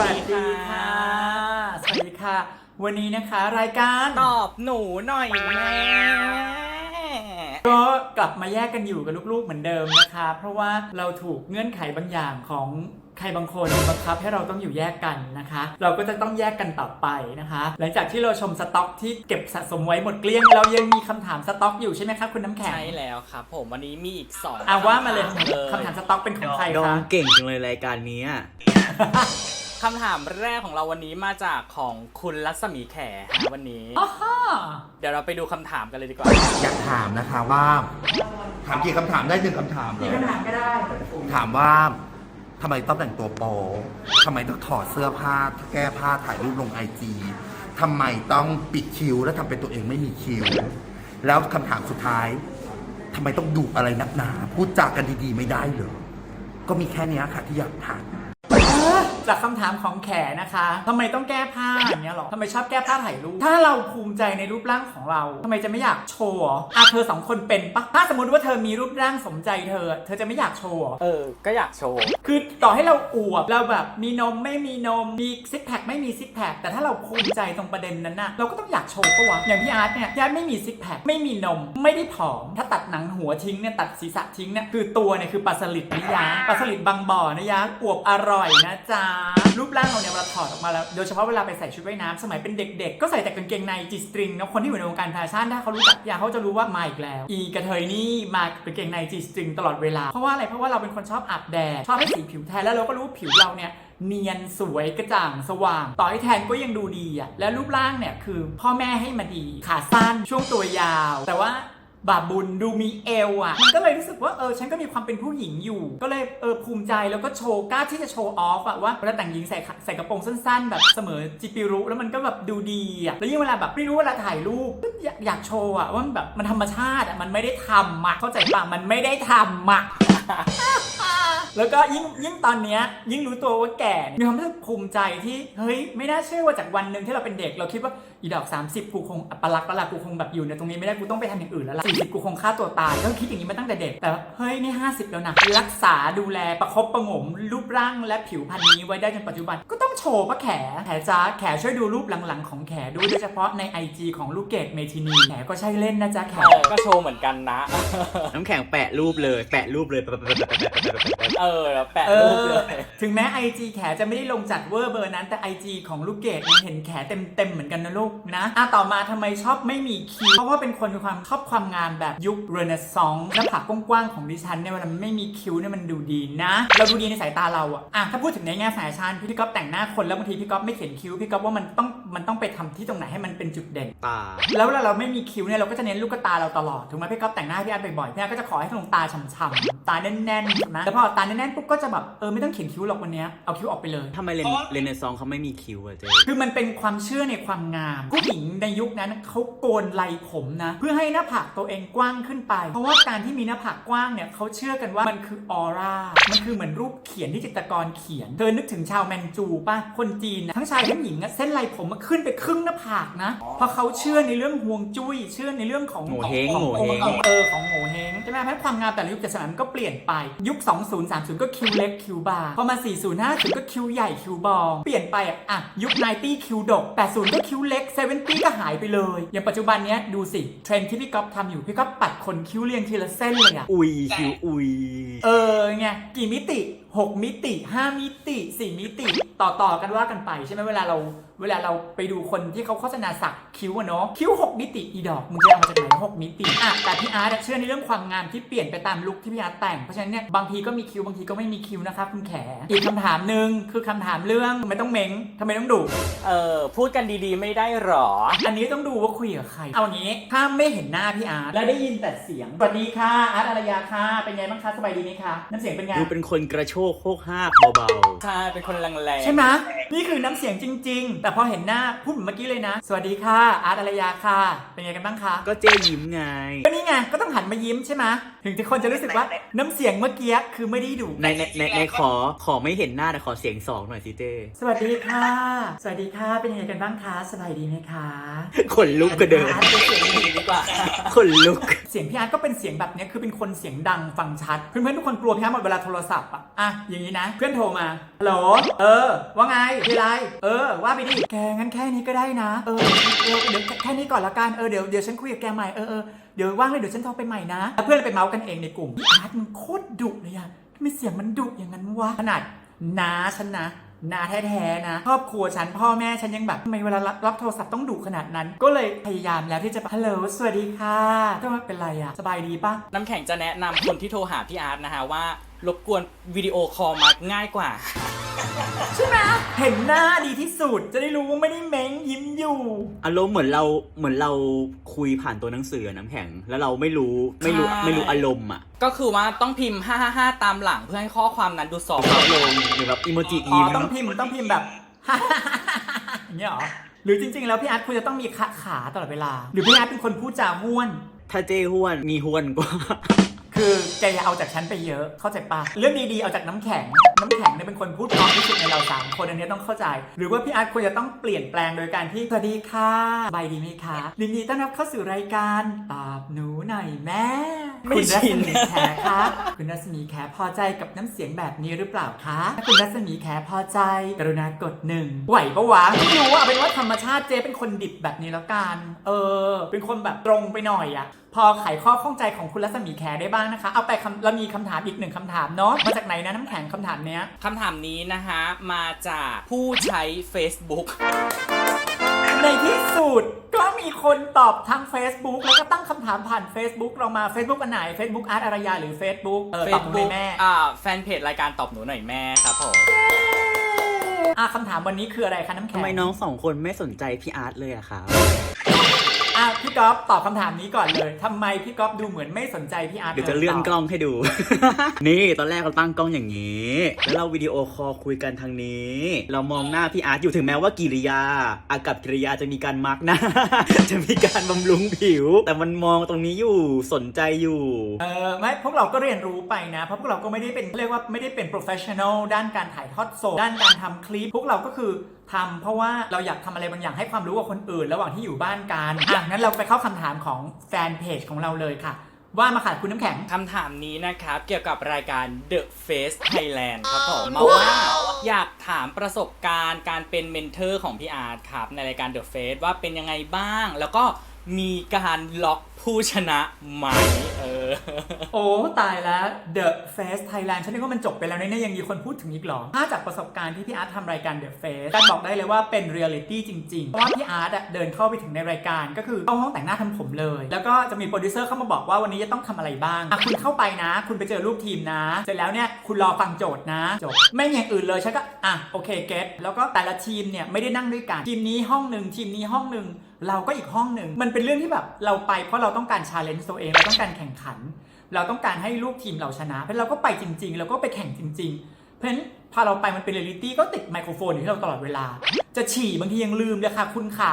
วัสดีค่ะ สวัสดีค่ะ วันนี้นะคะรายการตอบหนูหน่อยแม่ก็กลับมาแยกกันอยู่กับลูกๆเหมือนเดิมนะคะ เพราะว่าเราถูกเงื่อนไขบางอย่างของใครบางคนบังคับให้เราต้องอยู่แยกกันนะคะ เราก็จะต้องแยกกันต่อไปนะคะ หลังจากที่เราชมสต็อกที่เก็บสะสมไว้หมดเกลี้ยง เรายังมีคำถามสต็อกอยู่ใช่ไหมคะคุณน้ำแข็งใช่แล้วครับผมวันนี้มีอีกสองอะว่ามาเลยคำถเลยคำถามสต็อกเป็นของใครน้อคะงเก่งจังเลยรายการนี้อะ คำถามแรกของเราวันนี้มาจากของคุณรัศมีแขนะวันนี้อ้อเดี๋ยวเราไปดูคำถามกันเลยดีกว่า อยากถามนะคะว่า ถามกี่คำถามได้หนึ่งคำถามเลกี่ยคำถามก็ได้ ถามว่าทำไมต้องแต่งตัวโป๊ทำไมต้องถอดเสื้อผ้า แก้ผ้าถ่ายรูปลงไอจีทำไมต้องปิดคิ้วและทำเป็นตัวเองไม่มีคิ้วแล้วคำถามสุดท้ายทำไมต้องดุอะไรนักหนา พูดจากันดีๆไม่ได้เหรอ ก็มีแค่เนี้ยค่ะที่อยากถาม จากคำถามของแขนะคะทำไมต้องแก้ผ้าอย่างเงี้ยหรอทำไมชอบแก้ผ้าถ่ายรูป ถ้าเราภูมิใจในรูปร่างของเราทำไมจะไม่อยากโชว์เหรออะเธอสองคนเป็นปะถ้าสมมติว่าเธอมีรูปร่างสมใจเธอ เธอจะไม่อยากโชว์เหรอเออ ก็อยากโชว์ คือต่อให้เราอวบเราแบบมีนมไม่มีนม มีซิกแพคไม่มีซิกแพค แต่ถ้าเราภูมิใจตรงประเด็นนั้นน่ะ เราก็ต้องอยากโชว์ปะวะ อย่างพี่อาร์ตเนี่ยพี่อาร์ตไม่มีซิกแพค ไม่มีนม ไม่ได้ผอม ถ้าตัดหนังหัวทิ้งเนี่ย ตัดศีรษะทิ้งเนี่ย คือตัวเนี่ยคือปลาสลิดนะยะปลาสลิดบางบ่อนะยะอวบอร่อยนะจ๊ะรูปร่างเราเนี่ยเวลาถอดออกมาแล้ว โดยเฉพาะเวลาไปใส่ชุดว่ายน้ำสมัยเป็นเด็กๆ ก็ใส่แต่กางเกงในจีสตริงนะคนที่อยู่ในวงการแฟชั่นถ้าเขารู้จักพี่าร์ตเขาจะรู้ว่ามาอีกแล้ว อีกระเทยนี่มาเป็นเกงในจีสตริงตลอดเวลา เพราะว่าอะไรเพราะว่าเราเป็นคนชอบอาบแดดชอบให้สีผิวแทนแล้วเราก็รู้ว่าผิวเราเนี่ยเนียนสวยกระจ่างสว่าง ต่อให้แทนก็ยังดูดีอะแล้วรูปร่างเนี่ยคือพ่อแม่ให้มาดีขาสั้นช่วงตัวยาว แต่ว่า บาบุญดูมีเอวอะ มันก็เลยรู้สึกว่าเออฉันก็มีความเป็นผู้หญิงอยู่ ก็เลยเออภูมิใจแล้วก็โชว์กล้าที่จะโชว์ออฟอะว่าเวลาแต่งหญิงใส่ใส่กระโปรงสั้นๆ แบบเสมอจิปิรุแล้วมันก็แบบดูดีอะแล้วยิ่งเวลาแบบไม่รู้เวลาถ่ายรูปก็อยากอยากโชว์อะว่ามันแบบมันธรรมชาติอะมันไม่ได้ทำอะเข้าใจปะมันไม่ได้ทำอะแล้วก็ยิ่งยิ่งตอนเนี้ยยิ่งรู้ตัวว่าแก่มีความรู้สึกภูมิใจที่เฮ้ยไม่น่าเชื่อว่าจากวันหนึ่งที่เราเป็นเด็กเราคิดว่าอีดอกสามสิบกูคงอัปลักษณ์ล้ล่ะกูคงแบบอยู่ในตรงนี้ไม่ได้กูต้องไปทำอย่างอื่นแล้วล่สิบกูคงฆ่าตัวตายก็คิดอย่างนี้มาตั้งแต่เด็ก แต่เฮ้ยนี่ห้าสิบแล้วนะ รักษาดูแลประคบประงม รูปร่างและผิวพรรณนี้ไว้ได้จนปัจจุบัน ก็ต้องโชว์ปะแข แขจ้าแขช่วยดูรูปหลังๆของแขดูโดยเฉพาะในไอจีของลูกเกดเมทินีแขก็ใช่เล่นนะจ๊ะแข ก็โชว์เหมือนกันนะ น้ำแข็งแปะรูปเลย แปะรูปเลย เออแล้วแปะรูปเลย ถึงแม้ไอจีแขจะไม่ได้ลงจัดเวอร์เบอร์นั้นแต่ไอจีของลูกเกดเนเห็นแขมเต็มๆเหมือนกันนะลูกนะอะต่อมาทำไมชอบไม่มีคิ้ว เพราะว่าเป็นคนมีความชอบความงามแบบยุคเรเนซองส์หน้าผากกว้างๆของดิฉันเนี่ยเวลามันไม่มีคิ้วเนี่ยมันดูดีนะ เราดูดีในสายตาเราอะอะถ้าพูดถึงในแง่แฟชั่นพี่ก๊อฟแต่งหน้าคนแล้วบางทีพี่ก๊อฟไม่เขียนคิ้วพี่ก๊อฟว่ามันต้องมันต้องไปทำที่ตรงไหนให้มันเป็นจุดเด่นตาแล้วเวลาเราไม่มีคิ้วเนี่ยเราก็จะเน้นลูกตาเราตลอดถูกไหมพี่ก๊อฟแต่งหน้าให้พี่อาร์ตบ่อยๆพี่อาร์ตก็จะขอให้ดวงตาฉ่ำๆตาแน่นๆถูกไหมแต่พอตาแน่นๆปุ๊บก็จะแบบเออไม่ต้องเขียนคิ้วหรอกวันเนี้ยเอาคิ้วออกไปเลยทำไมเรนเรเนซองเขาไม่มีคิ้วอะเจ๊คือมันเป็นความเชื่อในความงามผู้หญิงในยุคนั้นเขาโกนไหล่ผมนะ เพื่อให้หน้าผากตัวเองกว้างขึ้นไป เพราะว่าการที่มีหน้าผากกว้างเนี่ยเขาเชื่อกันว่ามันคือออร่ามันคือเหมือนรูปเขียนที่จิตรกรเขียน เธอนึกถึงชาวแมนจูป่ะคนจีนนะทั้งชายทั้งหญิงอะเส้นไหล่ผมมันขึ้นไปครึ่งหน้าผากนะเพราะเขาเชื่อในเรื่องห่วงจุ้ยเชื่อในเรื่องของโง่เฮงของโง่เฮงของเออของโง่เฮงใช่ไหมเพราะความงามแต่ละยุคแต่สมัยมันก็เปลี่ยนไปยุค 20 30 ก็คิวเล็กคิวบาร์พอมา 40 50 ก็คิวใหญ่คิวบองเปลี่ยนไปอะอะยุค90คิวดก80ก็คิวเล็ก70ก็หายไปเลย อย่างปัจจุบันเนี้ยดูสิ เทรนด์ที่พี่ก๊อฟทำอยู่ พี่ก๊อฟปัดขนคิ้วเรียงทีละเส้นเลยอะอุยคิ้วอุย เออไงกี่มิติ 6 มิติ 5 มิติ 4 มิติต่อต่อกันว่ากันไปใช่ไหมเวลาเราเวลาเราไปดูคนที่เขาโฆษณาสักคิ้วอะเนาะคิ้ว 6 มิติอีดอกมึงจะเอามาจากไหน6มิติอะแต่พี่อาร์ตอะเชื่อในเรื่องความงามที่เปลี่ยนไปตามลุคที่พี่อาร์ตแต่งเพราะฉะนั้นเนี่ยบางทีก็มีคิ้วบางทีก็ไม่มีคิ้วนะครับคุณแขอีกคำถามหนึ่งคือคำถามเรื่องทำไมต้องเม้งทำไมต้องดุเออพูดกันดีๆ ไม่ได้หรอ อันนี้ต้องดูว่าคุยกับใครเอางี้ถ้าไม่เห็นหน้าพี่อาร์ตแล้วได้ยินแต่เสียงสวัสดีค่ะอาร์ตอารยาค่ะเป็นไงบ้างคะสบายดีไหมคะน้ำเสียงเป็นไงดูเป็นคนกระโชกโคกห้ากเบาใช่เป็นคนแรงๆใช่ไหมนี่คือน้ำเสียงจริง ๆ แต่พอเห็นหน้าพูดเหมือนเมื่อกี้เลยนะ สวัสดีค่ะอาร์ตอารยาค่ะ เป็นไงกันบ้างคะ ๆ ก็เจ๊ยิ้มไง ก็นี่ไง ก็ต้องหันมายิ้มใช่ไหม ถึงที่คนจะรู้สึกว่าน้ำเสียงเมื่อกี้คือไม่ได้ดุในในในในขอขอไม่เห็นหน้าแต่ขอเสียงสองหน่อยสิเจ๊สวัสดีค่ะ สวัสดีค่ะเป็นยังไงกันบ้างคะสบายดีไหมคะขนลุกก็เดินอาร์ตเป็นเสียงดีดีกว่าขนลุก เสียงพี่อาร์ตก็เป็นเสียงแบบเนี้ยคือเป็นคนเสียงดังฟังชัด เพื่อนๆทุกคนกลัวพี่อาร์ตหมดเวลาโทรศัพท์อะอะอย่างนี้นะ เพื่อนโทรมาฮัลโหลเออ ว่าไงมีอะไรเออ ว่าไปดิแกงั้นแค่นี้ก็ได้นะเออเออเดี๋ยวแค่นี้ก่อนละกันเออเดี๋ยวเดี๋ยวฉันคุยกับแกใหม่เออเออ เดี๋ยวว่างเลยเดี๋ยวฉันโทรไปใหม่นะแล้วเพื่อนไปเมาส์กันเองในกลุ่มอาร์ตมันโคตรดุเลยอะทำไมเสียงมันดุอย่างนั้นวะขนาดน้าฉันนะน้าแท้ๆนะครอบครัวฉันพ่อแม่ฉันยังแบบทำไมเวลารับรับโทรศัพท์ต้องดุขนาดนั้น ก็เลยพยายามแล้วที่จะฮัลโหลสวัสดีค่ะก็ไม่เป็นไรอะสบายดีปะน้ำแข็งจะแนะนำคนที่โทรหาพี่อาร์ตนะฮะว่ารบกวนวิดีโอคอลมาง่ายกว่า ใช่ไหมเห็นหน้าดีที่สุดจะได้รู้ว่าไม่ได้เม้งยิ้มอยู่ อารมณ์เหมือนเราเหมือนเราคุยผ่านตัวหนังสืออะน้ำแข็ง แล้วเราไม่รู้ไม่รู้ใช่ ไม่รู้อารมณ์อะก็คือว่าต้องพิมพ์ 555 ตามหลังเพื่อให้ข้อความนั้นดูซอฟต์อารมณ์หรือแบบอีโมจิอ๋อยิ้มต้องพิมพ์ต้องพิมพ์แบบ อย่างเงี้ยเหรอหรือจริง ๆ แล้วพี่อาร์ตคุณจะต้องมีขาขาตลอดเวลา หรือพี่อาร์ตเป็นคนพูดจาห้วน ถ้าเจ้ห้วนมีห้วนกว่า คือแกอย่าเอาจากฉันไปเยอะเข้าใจปะเรื่องดีๆเอาจากน้ำแข็ง น้ำแข็งเนี่ยเป็นคนพูดเพราะที่สุดในเราสามคนอันนี้ต้องเข้าใจ หรือว่าพี่อาร์ตควรจะต้องเปลี่ยนแปลงโดยการที่สวัสดีค่ะบายดีไหมคะยินดีต้อนรับเข้าสู่รายการตอบหนูหน่อยแม่ไม่คุณรัศชินมีแขคะคุณรัศมีแขพอใจกับน้ำเสียงแบบนี้หรือเปล่าคะถ้าคุณรัศมีแขพอใจ กรุณากดหนึ่งไหวปะวะไม่รู้ว่เอาเป็นว่าธรรมชาติเจ๊เป็นคนดิบแบบนี้แล้วกัน เออ เป็นคนแบบตรงไปหน่อยอะพอไขข้อข้องใจของคุณรัศมีแขได้บ้างนะคะ เอาไปคำเรามีคำถามอีกหนึ่งคำถามเนาะ มาจากไหนนะน้ำแข็งคำถามเนี้ย คำถามนี้นะฮะมาจากผู้ใช้ Facebook ในที่สุดก็มีคนตอบทาง Facebook แล้วก็ตั้งคำถามผ่าน Facebook เรามา Facebook อันไหน Facebook อาร์ตอารยาหรือ Facebook เออตอบหนูหน่อยแม่ อ่าแฟนเพจรายการตอบหนูหน่อยแม่ครับผม อะคำถามวันนี้คืออะไรคะน้ำแข็ทำง ไมน้องสองคนไม่สนใจพี่อาร์ตเลยอะครับ อะพี่ก๊อฟตอบคำถามนี้ก่อนเลยทำไมพี่ก๊อฟดูเหมือนไม่สนใจพี่อาร์ตเดี๋ยวจะเลื่อนกล้องให้ดู นี่ตอนแรกเราตั้งกล้องอย่างนี้ แล้วเราวิดีโอคอลคุยกันทางนี้ เรามองหน้าพี่อาร์ตอยู่ถึงแม้ว่ากิริยา อากับกิริยาจะมีการมาร์กหน้า จะมีการบำรุงผิว แต่มันมองตรงนี้อยู่สนใจอยู่ เออไม่พวกเราก็เรียนรู้ไปนะ เพราะพวกเราก็ไม่ได้เป็นเรียกว่าไม่ได้เป็น professional ด้านการถ่ายทอดสดด้านการทำคลิป พวกเราก็คือ ทำเพราะว่าเราอยากทำอะไรบางอย่างให้ความรู้กับคนอื่น ระหว่างที่อยู่บ้านกันอะงั้นเราไปเข้าคำถามของแฟนเพจของเราเลยค่ะ ว่ามาค่ะคุณน้ำแข็งคำถามนี้นะครับ เกี่ยวกับรายการ The Face Thailand ครับผมมาว่าอยากถามประสบการณ์การเป็นเมนเทอร์ของพี่อาร์ตครับ ในรายการ The Face ว่าเป็นยังไงบ้าง แล้วก็มีการล็อก ผู้ชนะไหมเออ โอ้ ตายแล้ว The Face Thailand ฉันนึกว่ามันจบไปแล้วเนี่ยยังมีคนพูดถึงอีกเหรอ ถ้าจากประสบการณ์ที่พี่อาร์ตทำรายการ The Face การบอกได้เลยว่าเป็นเรียลิตี้จริงๆ เพราะว่าพี่อาร์ตอะเดินเข้าไปถึงในรายการ ก็คือเข้าห้องแต่งหน้าทำผมเลย แล้วก็จะมีโปรดิวเซอร์เข้ามาบอกว่าวันนี้จะต้องทำอะไรบ้างอะคุณเข้าไปนะ คุณไปเจอรูปทีมนะ เสร็จแล้วเนี่ยคุณรอฟังโจทย์นะจบไม่มีอย่างอื่นเลยฉันก็อะโอเคเก็ตแล้วก็แต่ละทีมเนี่ยไม่ได้นั่งด้วยกันทีมนี้ห้องหนึ่งทีมนี้ห้องหนึ่งเราก็อีกห้องหนึ่งมันเป็นเรื่องที่แบบเราไปเพราะเราต้องการชาเลนจ์ตัวเอง เราต้องการแข่งขัน เราต้องการให้ลูกทีมเราชนะ เพราะนั้นเราก็ไปจริง ๆ เราก็ไปแข่งจริง ๆ เพราะฉะนั้นพอเราไปมันเป็นเรียลลิตี้ก็ติดไมโครโฟนอยู่ที่เราตลอดเวลา จะฉี่บางทียังลืมเลยค่ะ คุณขา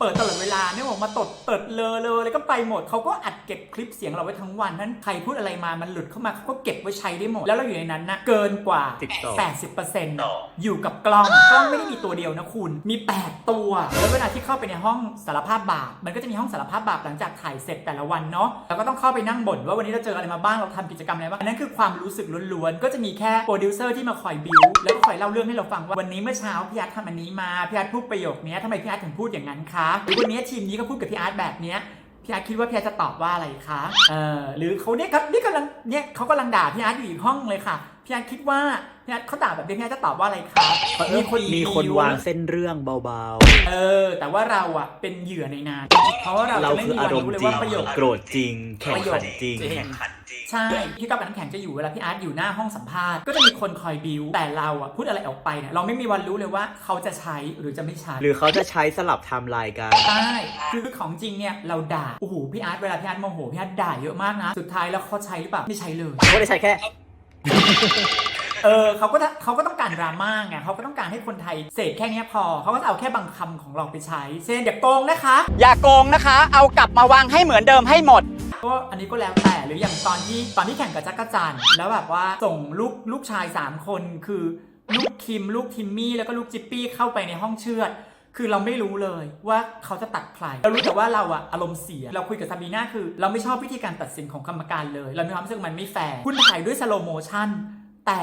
เปิดตลอดเวลาเนี่ยบอกมาตดเปิดเลอเลยแล้วก็ไปหมดเขาก็อัดเก็บคลิปเสียงเราไว้ทั้งวันนั้นใครพูดอะไรมามันหลุดเข้ามาเขาก็เก็บไว้ใช้ได้หมด แล้วเราอยู่ในนั้นนะเกินกว่า12 80%น่ะอยู่กับกล้องกล้องไม่ได้มีตัวเดียวนะคุณมี 8 ตัว แล้วเวลาที่เข้าไปในห้องสารภาพบาปมันก็จะมีห้องสารภาพบาปหลังจากถ่ายเสร็จแต่ละวันเนาะแล้วก็ต้องเข้าไปนั่งบ่นว่าวันนี้เราเจออะไรมาบ้างเราทำกิจกรรมอะไรบ้างอันนั้นคือความรู้สึกล้วนๆก็จะมีแค่โปรดิวเซอร์ที่มาคอยบิวแล้วก็คอยเล่าเรื่องให้เราฟังว่าวันนี้เมื่อเช้าพี่อาร์ตทำอันนี้มาพี่อาร์ตพูดประโยคนี้ทำไมพี่อาร์ตถึงพูดอย่างนั้นคะหรือวันนี้ทีมนี้ก็พูดกับพี่อาร์ตแบบเนี้ยพี่อาร์ตคิดว่าพี่อาร์ตจะตอบว่าอะไรคะ เออหรือเขาเนี่ยครับนี่กำลังเนี่ยเขากำลังด่าพี่อาร์ตอยู่อีกห้องเลยค่ะ พี่อาร์ตคิดว่าพี่อาร์ตเขาด่าแบบนี้พี่อาร์ตจะตอบว่าอะไรคะมีคนมีคนบิ้วางเส้นเรื่องเบาเออ แต่ว่าเราอะเป็นเหยื่อในงาน เพราะว่าเราๆ เราจะไม่คือมีอาวันรมณ์รู้เลยจริงว่าประโยค โกรธจริง แข่งขันจริงจริง ใช่พี่ก๊อฟกับน้ำแข็งจะอยู่เวลาพี่อาร์ตอยู่หน้าห้องสัมภาษณ์ก็จะมีคนคอยบิวแต่เราอะพูดอะไรออกไปเนี่ยเราไม่มีวันรู้เลยว่าเขาจะใช้หรือจะไม่ใช้หรือเขาจะใช้สลับไทม์ไลน์กัน ใช่คือของจริงเนี่ยเราด่าโอ้โหพี่อาร์ตเวลาพี่อาร์ตโมโหพี่อาร์ตด่าเยอะมากนะ สุดท้ายแล้วเขาใช้หรือเปล่าไม่ใช้เลย เขาไม่ได้ใช้แค่ เออเขาก็จะเขาก็ต้องการดราม่าไงเขาก็ต้องการให้คนไทยเสพแค่เนี้ยพอเขาก็จะเอาแค่บางคำของเราไปใช้ เช่นอย่าโกงนะคะ อย่าโกงนะคะ เอากลับมาวางให้เหมือนเดิมให้หมด ก็อันนี้ก็แล้วแต่หรืออย่างตอนที่ตอนที่แข่งกับจักรจันทร์แล้วแบบว่าส่งลูกลูกชาย 3 คนคือลูกคิม ลูกทิมมี่แล้วก็ลูกจิปปี้เข้าไปในห้องเชือด คือเราไม่รู้เลยว่าเขาจะตัดใครเรารู้แต่ว่าเราอะอารมณ์เสีย เราคุยกับซาบีน่าคือ เราไม่ชอบวิธีการตัดสินของกรรมการเลย เรามีความรู้สึกมันไม่แฟร์คุณถ่ายด้วยสโลโมชั่นแต่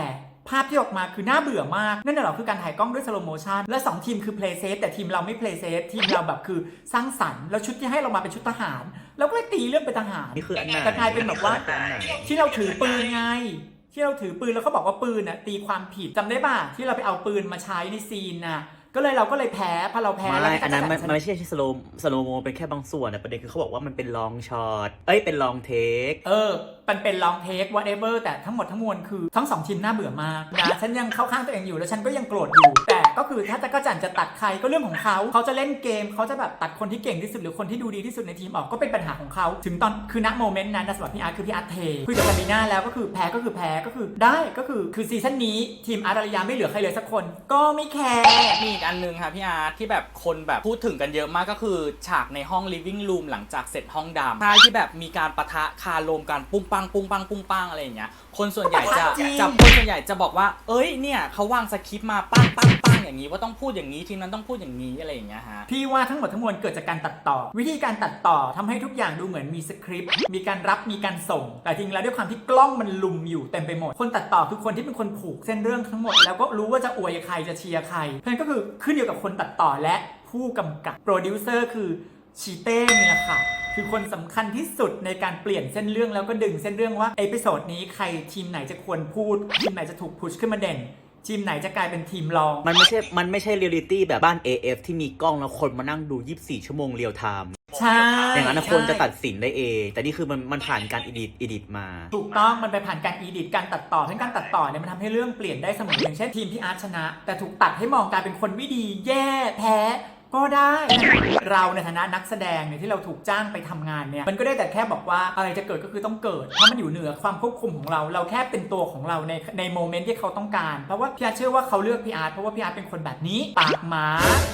ภภาพที่ออกมาคือน่าเบื่อมาก นั่นน่ะเหรอคือการถ่ายกล้องด้วยสโลโมชันและ 2 ทีมคือ play safe แต่ทีมเราไม่ play safe ทีมเราแบบคือสร้างสรรค์แล้วชุดที่ให้เรามาเป็นชุดทหารเราก็เลยตีเรื่องเป็นทหารนี่คืออันไหนแต่กลายเป็นแบบว่าอันไหนที่เราถือปืนไงที่เราถือปืนแล้วเขาบอกว่าปืนน่ะตีความผิดจำได้ป่ะที่เราไปเอาปืนมาใช้ในซีนน่ะ ก็เลยเราก็เลยแพ้พอเราแพ้แล้วไม่ก็อันนั้นมันจะมันไม่ใช่สโลสโลโมเป็นแค่บางส่วนนะประเด็นคือเขาบอกว่ามันเป็นลองช็อตเอ้ยเป็นลองเทคเออ มันเป็นลองเทค whatever แต่ทั้งหมดทั้งมวลคือทั้งสองทีมน่าเบื่อมากนะฉันยังเข้าข้างตัวเองอยู่แล้วฉันก็ยังโกรธอยู่ แต่ก็คือถ้าจะกจันจะตัดใครก็เรื่องของเขาเขาจะเล่นเกมเขาจะแบบตัดคนที่เก่งที่สุดหรือคนที่ดูดีที่สุดในทีมออกก็เป็นปัญหาของเขาถึงตอนคือณโมเมนต์นั้นนะสำหรับพี่อาร์ตคือพี่อาร์ตเทคุยกับซาบีน่าแล้วก็คือแพ้ก็คือแพ้ก็คือได้ก็คือคือซีซั่นนี้ทีมอาร์ตอารยาไม่เหลือใครเลยสักคน ก็ไม่แคร์มีอีกอันหนึงค่ะพี่อาร์ตที่แบบคนแบบพูดถึงกันเยอะมากก็คือฉากในห้อง living room หลังจากเสร็จห้องดำใช่ที่แบบมีการปะทะคารมกันปุ้งปังปุ้งปังปุ้งปังอะไรอย่างเงี้ยคนส่วนใหญ่จะจริง จะคนส่วนใหญ่จะบอกว่า เอ้ยเนี่ยเขาวางสคริปต์มาปังปังปังอย่างนี้ว่าต้องพูดอย่างนี้ทีมนั้นต้องพูดอย่างนี้อะไรอย่างเงี้ยฮะ พี่ว่าทั้งหมดทั้งมวลเกิดจากการตัดต่อ วิธีการตัดต่อทำให้ทุกอย่างดูเหมือนมีสคริปต์มีการรับมีการส่ง แต่จริงแล้วด้วยความที่กล้องมันลุมอยู่เต็มไปหมด คนตัดต่อคือคนที่เป็นคนผูกเส้นเรื่องทั้งหมด แล้วก็รู้ว่าจะอวยใครจะเชียร์ใครเพราะฉะนั้นก็คือขึ้นอยู่กับคนตัดต่อและผู้กำกับโปรดิวเซอร์คือ ชีเต้นี่แหละค่ะ คือคนสำคัญที่สุดในการเปลี่ยนเส้นเรื่องแล้วก็ดึงเส้นเรื่องว่าเอพิโซดนี้ใครทีมไหนจะควรพูด ทีมไหนจะถูกพุชขึ้นมาเด่นทีมไหนจะกลายเป็นทีมรอง มันไม่ใช่ มันไม่ใช่เรียลิตี้แบบบ้าน AF ที่มีกล้องแล้วคนมานั่งดู 24 ชั่วโมงเรียลไทม์ใช่ อย่างนั้นนะใช่คนจะตัดสินได้เอง แต่นี่คือมันมันผ่านการอิดิทอิดิทมา ถูกต้องมันไปผ่านการอีดิทการตัดต่อทั้งการตัดต่อเนี่ยมันทำให้เรื่องเปลี่ยนได้เสมออย่างเช่นทีมที่อาร์ตชนะ แต่ถูกตัดให้มองกลายเป็นคนไม่ดีแย่แพ้ ก็ได้เราในฐานะนักแสดงเนี่ยที่เราถูกจ้างไปทำงานเนี่ยมันก็ได้แต่แค่บอกว่าอะไรจะเกิดก็คือต้องเกิดเพราะมันอยู่เหนือความควบคุมของเรา เราแค่เป็นตัวของเราในในโมเมนต์ที่เขาต้องการเพราะว่าพี่อาร์เชื่อว่าเขาเลือกพี่อาร์ตเพราะว่าพี่อาร์ตเป็นคนแบบนี้ปากหมา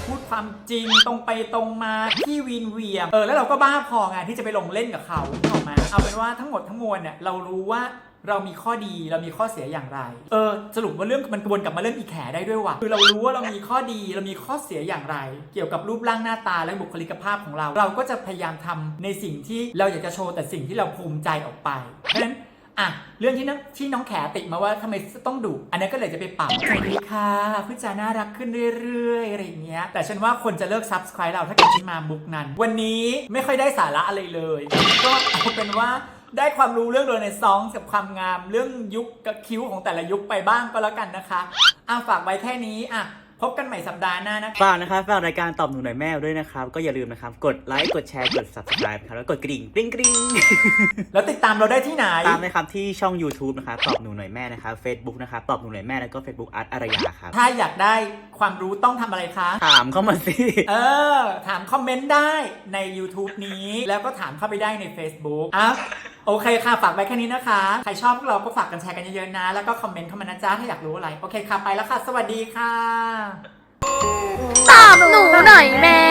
พูดความจริงตรงไปตรงมาที่วีนเวียมเออแล้วเราก็บ้าพอไงที่จะไปลงเล่นกับเขาถูกไหมเอาเป็นว่าทั้งหมดทั้งมวลเนี่ยเรารู้ว่า เรามีข้อดีเรามีข้อเสียอย่างไร เออ สรุปว่าเรื่องมันวนกลับมาเรื่องอีแขได้ด้วยว่ะคือเรารู้ว่าเรามีข้อดีเรามีข้อเสียอย่างไร เกี่ยวกับรูปร่างหน้าตาและบุคลิกภาพของเรา เราก็จะพยายามทำในสิ่งที่เราอยากจะโชว์แต่สิ่งที่เราภูมิใจออกไปเพราะฉะนั้นอะเรื่องที่น้องที่น้องแขติมาว่าทำไมต้องดุอันนั้นก็เลยจะไปปรับสวัสดีค่ะพูดจาน่ารักขึ้นเรื่อยๆอะไรเงี้ย แต่ฉันว่าคนจะเลิก subscribe เราถ้าเกิดฉันมาบุกนั้น วันนี้ไม่ค่อยได้สาระอะไรเลย ก็เอาเป็นว่า ได้ความรู้เรื่องโดยในซองกับความงามเรื่องยุคกับคิ้วของแต่ละยุคไปบ้างก็แล้วกันนะคะอะฝากไว้แค่นี้อะพบกันใหม่สัปดาห์หน้านะคะ ฝากนะครับฝากรายการตอบหนูหน่อยแม่ด้วยนะครับ ก็อย่าลืมนะครับ กดไลค์กดแชร์กด subscribe ครับแล้วกดกริ่งกริ๊งกริ๊งแล้วติดตามเราได้ที่ไหน ตามนะครับที่ช่อง YouTube นะครับตอบหนูหน่อยแม่นะครับ Facebook นะครับตอบหนูหน่อยแม่แล้วก็ Facebook อาร์ตอารยาครับ ถ้าอยากได้ความรู้ต้องทำอะไรคะ ถามเข้ามาสิ เออ ถามคอมเมนต์ได้ใน YouTube นี้ แล้วก็ถามเข้าไปได้ใน Facebook อะ โอเคค่ะ ฝากไว้แค่นี้นะคะ ใครชอบพวกเราก็ฝากกันแชร์กันเยอะๆนะ แล้วก็คอมเมนต์เข้ามานะจ๊ะถ้าอยากรู้อะไร โอเคค่ะ ไปแล้วค่ะ สวัสดีค่ะตอบหนูหน่อยแม่